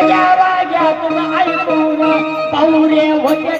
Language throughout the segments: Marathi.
या राजा तुला ऐकून पाहुरे होते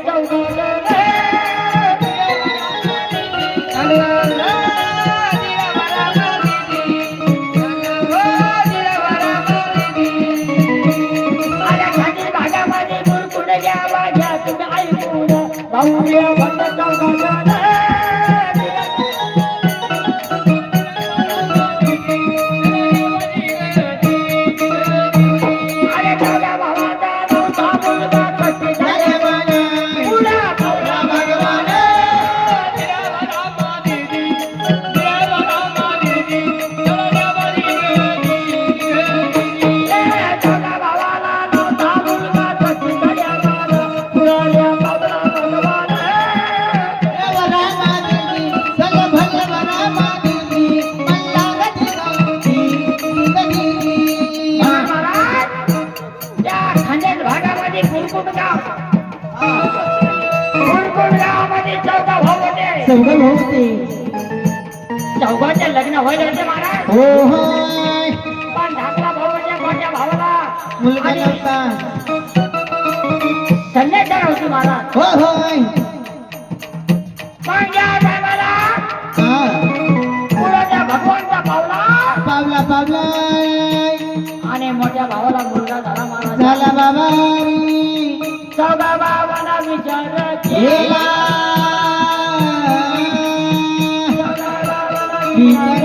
Thank you.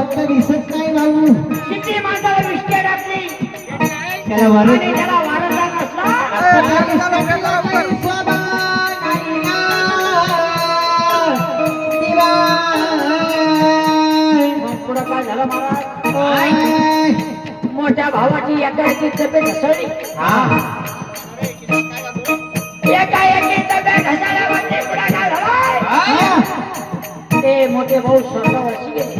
वाटता दिसत नाही भाऊ किती माणसाला विष्टे टाकली त्याला वारस मोठ्या भावाची एकाएकी तब्येत घसरली एकाएकी तब्येत घसाऱ्यामध्ये पुढे ते मोठे भाऊ स्वतः वर्षी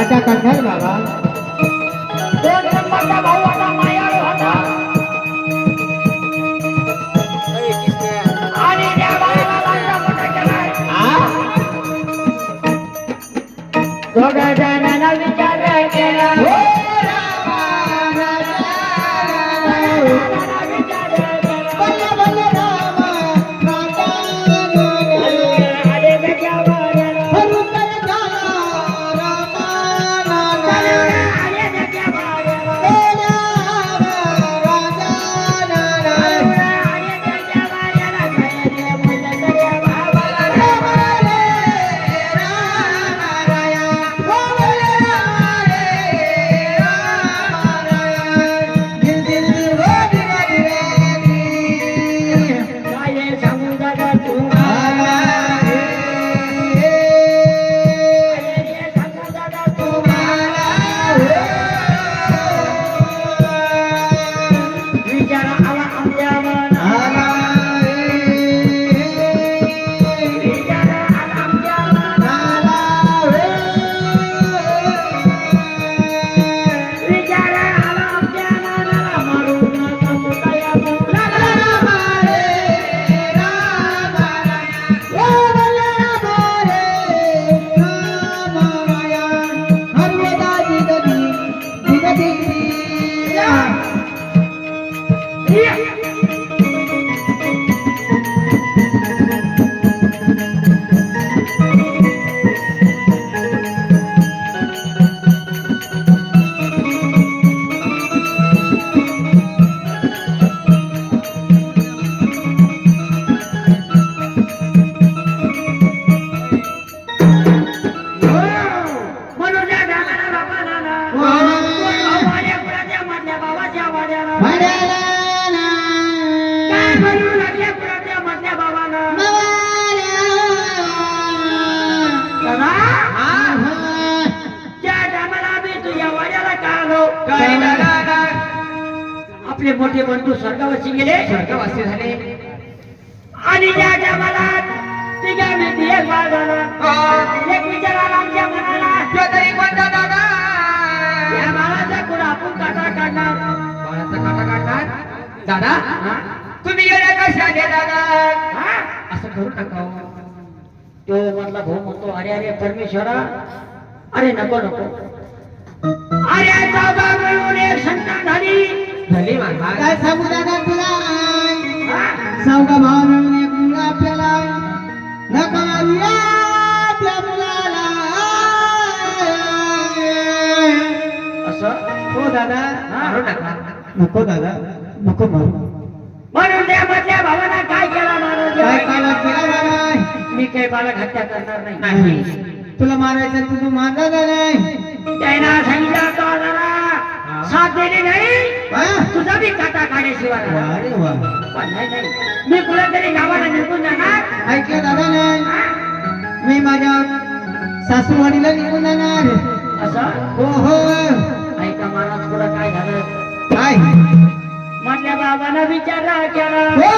आता कशाल बाबा दोन नंबरचा भाऊ आता मायाळू होता. आणि त्या बाळाला लांडा मोठा केलाय दोघांच्या नाना विचार केला दादा हा? तुम्ही गेले कशाने दादा? हा? असं करू नका हो. तो मधला भाऊ म्हणतो अरे अरे परमेश्वरा अरे नको नको. अरे चौदा मिळून एक संतान झाली. झाली काय सांगू दादा तुला? भाव मिळून एक मुलगा आपल्याला. नका आपल्या मुलाला. असं? हो दादा. नको दादा. नको मारू. म्हणून त्या मधल्या भावाला काय केला काय काला महाराज केला मी काही बालक हत्या करणार नाही. तुला मारायचं तुझं मारला नाही. त्याला सांगितलं तो जरा साथ दिली नाही. हा? तुझा बी काटा काढ्याशिवाय वा राहणार. रे वा. पण नाही नाही. मी कुठेतरी गावाला निघून जाणार. ऐकलं दादा नाही? मी माझ्या सासूवाडीला निघून जाणार. असं? हो हो. ऐका महाराज पुढं काय झालं? काय? म्हटल्या बाबाला विचारा केला हो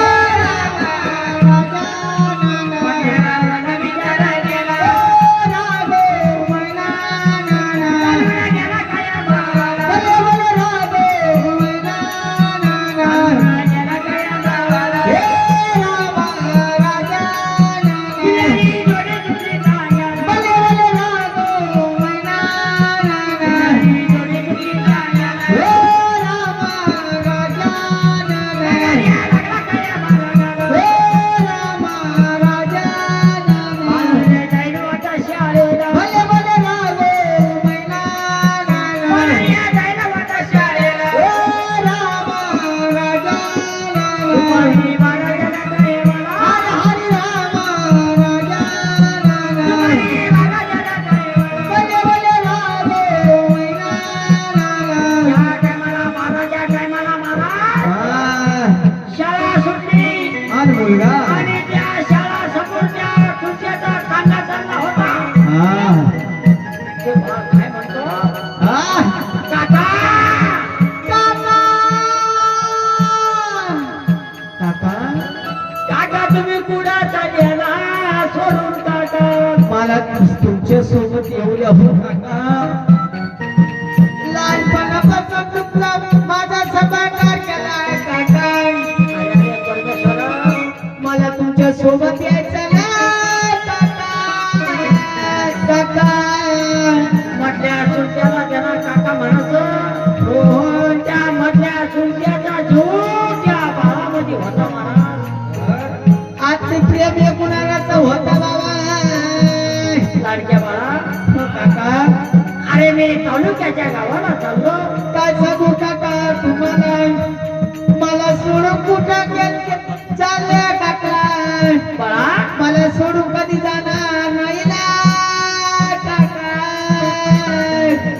मला तुमच्यासोबत येऊया हो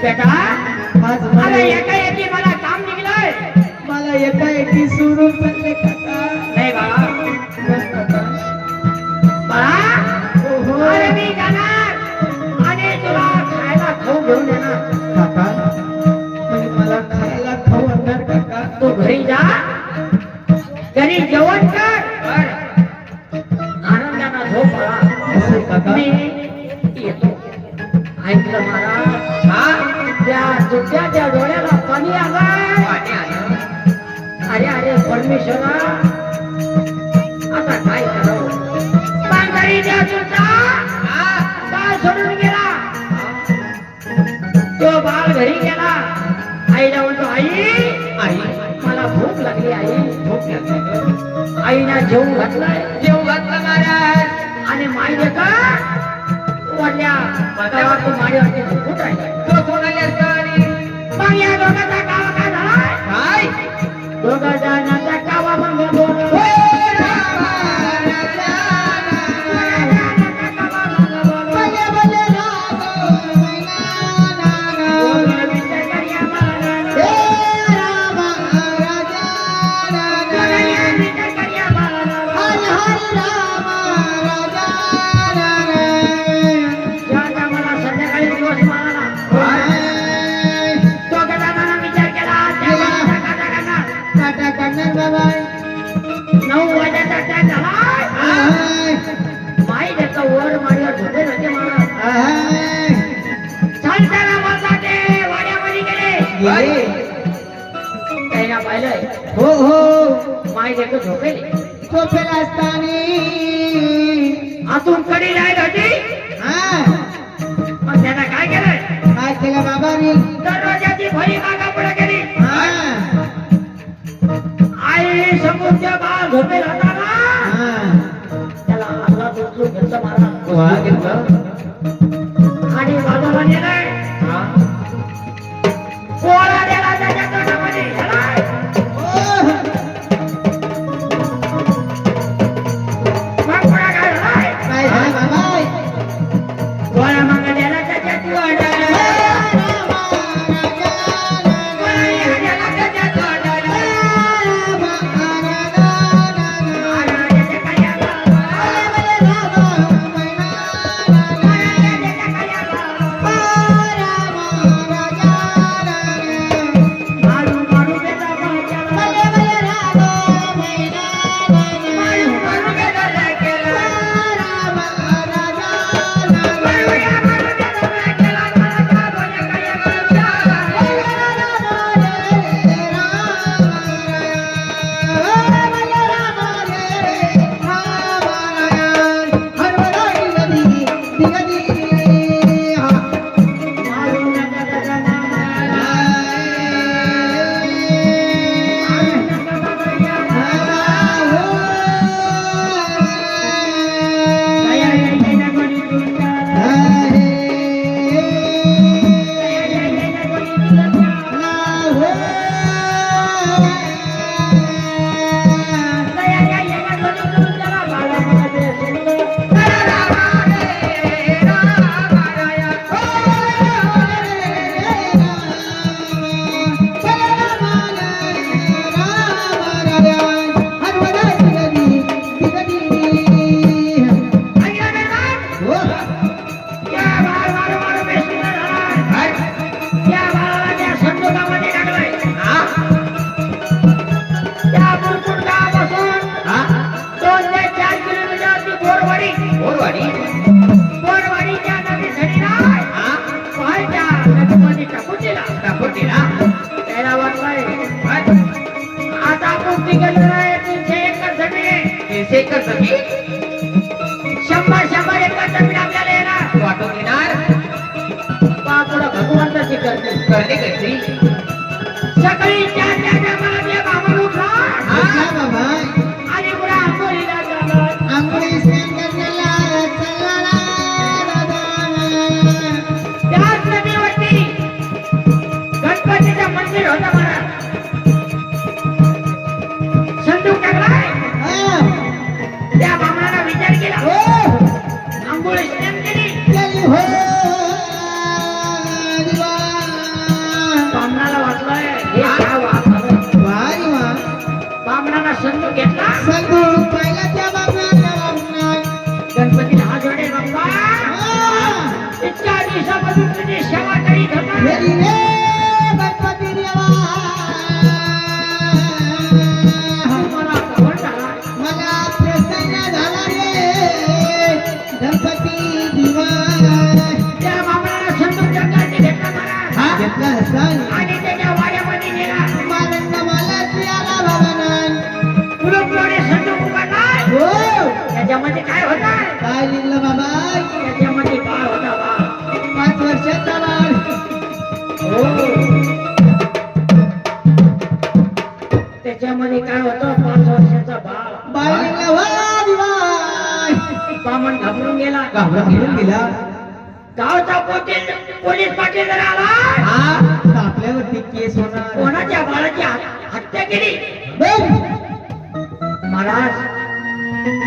माझं अरे मला एका एकी मला काम निघलंय. मला एका एकी सोडून आता काय करावं? सोडून गेला. तो बाळ घरी गेला. आईला म्हणतो आई आई मला भूक लागली आई भूक लागली. आईला जेवून घातलाय. जेव घातला महाराज. आणि माई का गावातून माडीवरती झोपून राहिलाय तो कोणाला असतानी मग या दोघांचा कावा काय झालाय काय? दोघा નવ વાગ્યા તા ત્યાં માઈ દેતો ઓર માર્યો ઢોલે રજે માણા ચાલતાના માતા તે વાડ્યા મરી ગેલે એના પાલે हो हो माई देतो झोपेले झोपेला असतानी आतून कडी नाही घटी एकर जमीन शंभर शंभर एकर जमीन आपल्याला येणार. पहा पुढं भगवंताची करते. सकाळी चार चार टायमाला ते ¡Oh! गेला घाबरून गेला. गावचा पोलीस पाटील जर आला. हा आपल्यावरती केस होणार. कोणाच्या बाळाची हत- हत्या केली? महाराज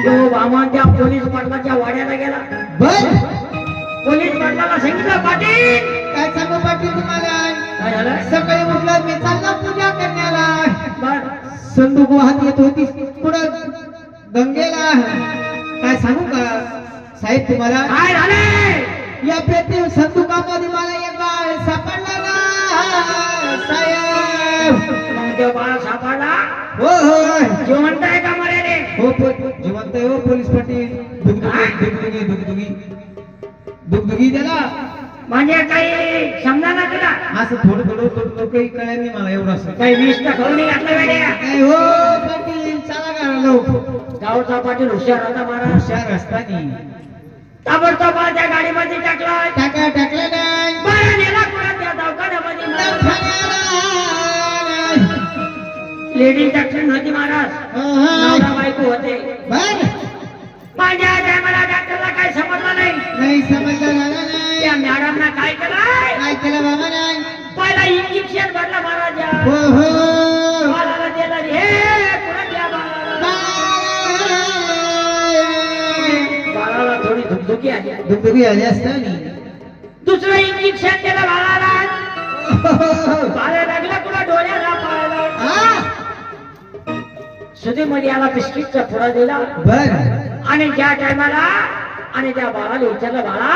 तो बामण त्या पोलीस पाटलाच्या वाड्याला गेला. बर. पोलीस पाटलाला सांगितलं पाटील! काय सांगू पाटील तुम्हाला? काय झालं? सकाळी उठलं मी चालला पूजा करण्याला. बर. संदूक वाहत येत होती पुढं गंगेला. काय सांगू का? साहेब तुम्हाला काय झाले? या प्रेती संदुकामध्ये मला एक बाळ सापडला ना साहेब. तो बाळ सापडला? हो हो जिवंत आहे का मरेले हो पो- जिवंत आहे हो पोलीस पाटील. दुगदुगी दुगदुगी दुगदुगी. दुगदुगी त्याला. म्हणजे काही समजा ना तुला? असं थोडं थोडं थोडं थोडं काही कळलं नाही मला एवढं असं. काही विष तर खाऊन घातलं काय हो पाटील चला लागलो गावचा पाटील हुशार होता महाराज. हुशार असताना ताबडतोब त्या गाडीमध्ये टाकलाय. टाका टाकला नाही बरं नेला कुणा त्या दवाखान्यामध्ये लेडीज डॉक्टर होती महाराज. नवरा बायको होते. बर. माझ्या टायमाला डॉक्टरला काही समजलं नाही. नाही समजलं नाही त्या मॅडमना काय केलंय? काय केलं बाबा नाही पहिला इंजेक्शन भरलं महाराजा हो हो. थोडी धुकधुकी आली. दुखदुखी आली असताना. दुसरं इंजेक्शन दिलं बाळाला. बाळा लागला कुणा डोळ्याला पाहायला सुधीमध्ये याला बिस्किटचा पुडा दिला. बर. आणि ज्या टायमाला आणि त्या बाळाला विचारलं बाळा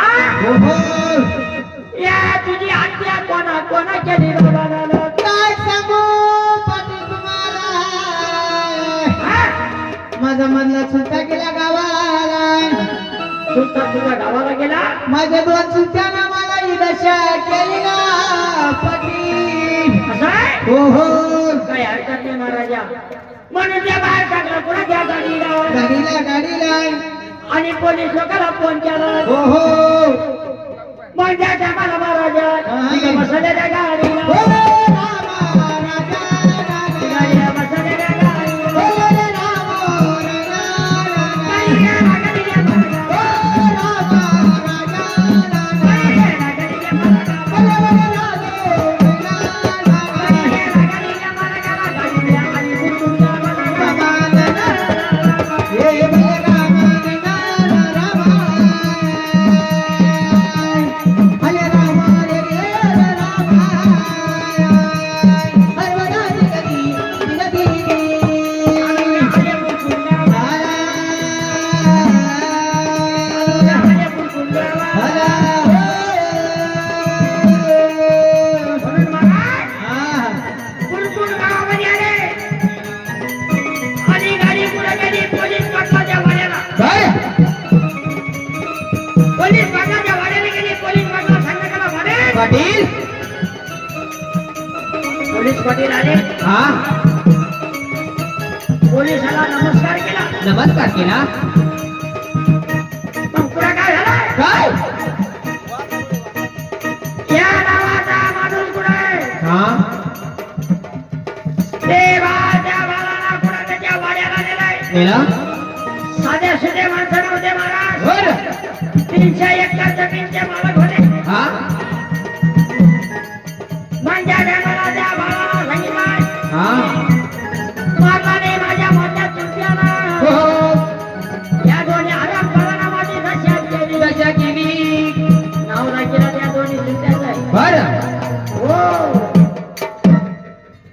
या तुझी आज्ञा कोणा कोणा केली बाळाला? काय सांगू पाटील तुम्हाला? माझा मधला चुलता गेला गावाला सुलतान तुझ्या गावाला गेला? माझ्या दोन चुलत्यानं मला ही दशा केली ना पाटील असं आहे? हो हो. काही हरकत नाही महाराजा. म्हणून त्या बाहेर टाकला पुढे त्या गाडीला. गाडीला गाडीला. आणि पोलीस लोकांना फोन केला. हो हो. मग त्या टायमाला महाराजा त्या गाडीला पाटील? पोलीस पाटील आले. हा? पोलिसाला नमस्कार केला. नमस्कार केला. मग पुढे काय झालं काय? या गावाचा माणूस कुठे आहे? हा? देवाच्या बाळाला कुठे त्याच्या वाड्याला नेलाय? गेला साध्या सुधे माणसं नव्हते महाराज तीनशे एकर जमीनचे मालक होते. हा? बर. हो.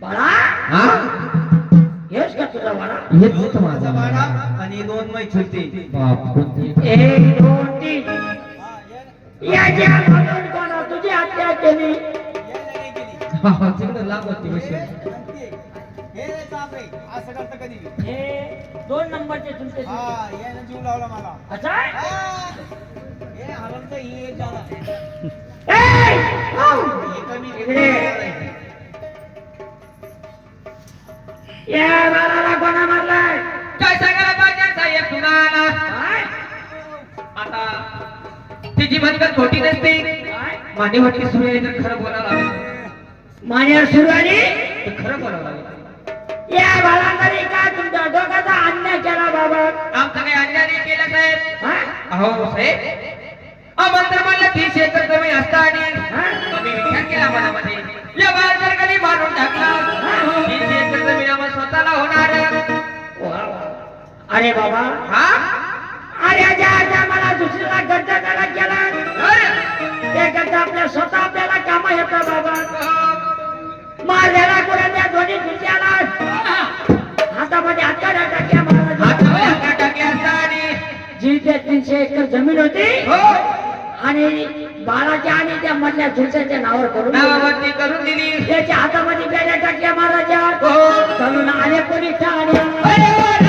बाळा. हा? हेच बाळा? हेच माझा वाडा आणि दोन मै एक दोन तीन. याच्या कोणा तुझी हत्या केली. तिकडं लाभ होती बशी हे चापे असं करतं कधी हे दोन नंबरचे तुमचे हा यानं जीव लावला मला अच्छा? हा. हे ही एक झाला! हो! हे कमी. या बाळाला कोणा मारलाय काय सांगायला पाहिजे साहेब तुम्हाला? आता तिची मनगत खोटी नसते? माने वाटली सुरू आहे तर खरं बोलावं लागेल मान्यावर सुरू आली तर खरं बोलावं लागेल या बाळांनी काय तुमच्या डोक्याचा अन्याय केला बाबा? आमचं काही अन्याय नाही केलं साहेब. हा? अहो साहेब. आम्हाला तर म्हणलं तीस एकर जमीन असताना हा? आम्ही विचार केला मनामध्ये. या बाळ जर कधी मारून टाकला. तीस एकर जमीन आम्हाला स्वतःला होणार. अरे बाबा. हा? अरे ज्या ज्या मला दुसऱ्याला गड्डा केला अरे! ते गड्डा आपल्या स्वतः आपल्याला काम येतं बाबा. दोन्ही हातामध्ये हाताला टाक्या हातावर मारायच्या. हात टाके असताना जी ते तीनशे एकर जमीन होती हो. आणि बाळाच्या आणि त्या मधल्या झुलच्या नावावर करून. नावावरती करून दिली. त्याच्या हातामध्ये बेड्या टाक्या मारायच्या हो. चालून आले पोलीस ठाण्या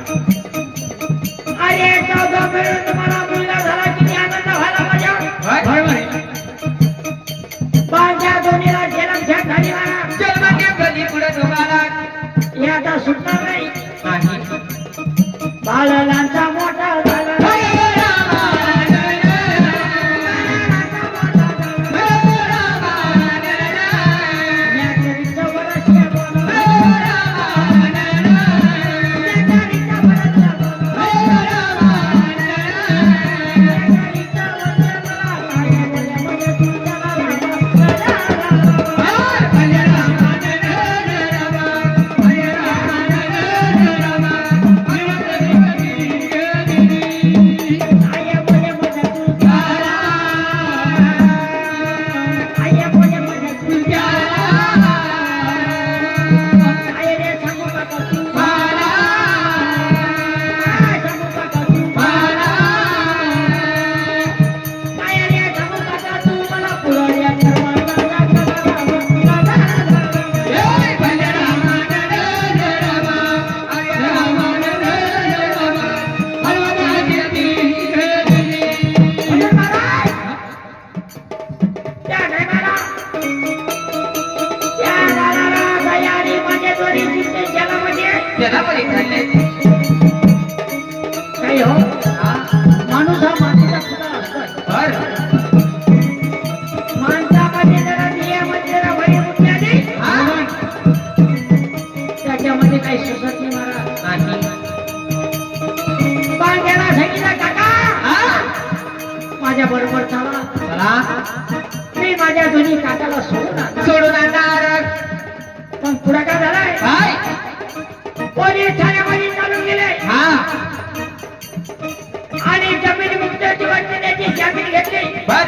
बस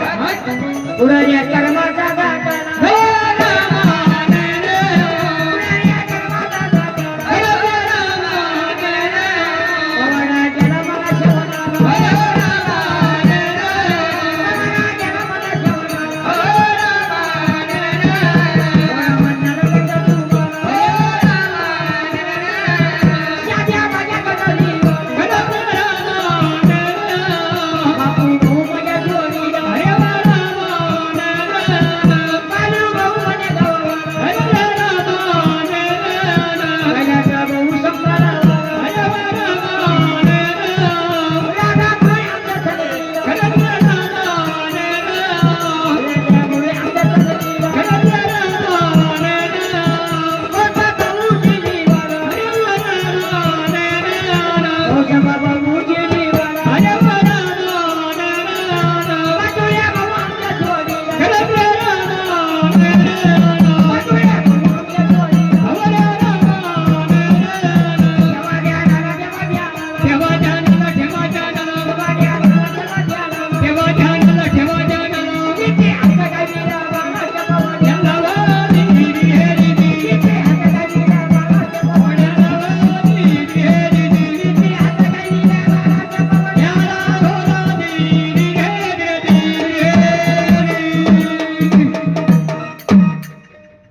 पुढे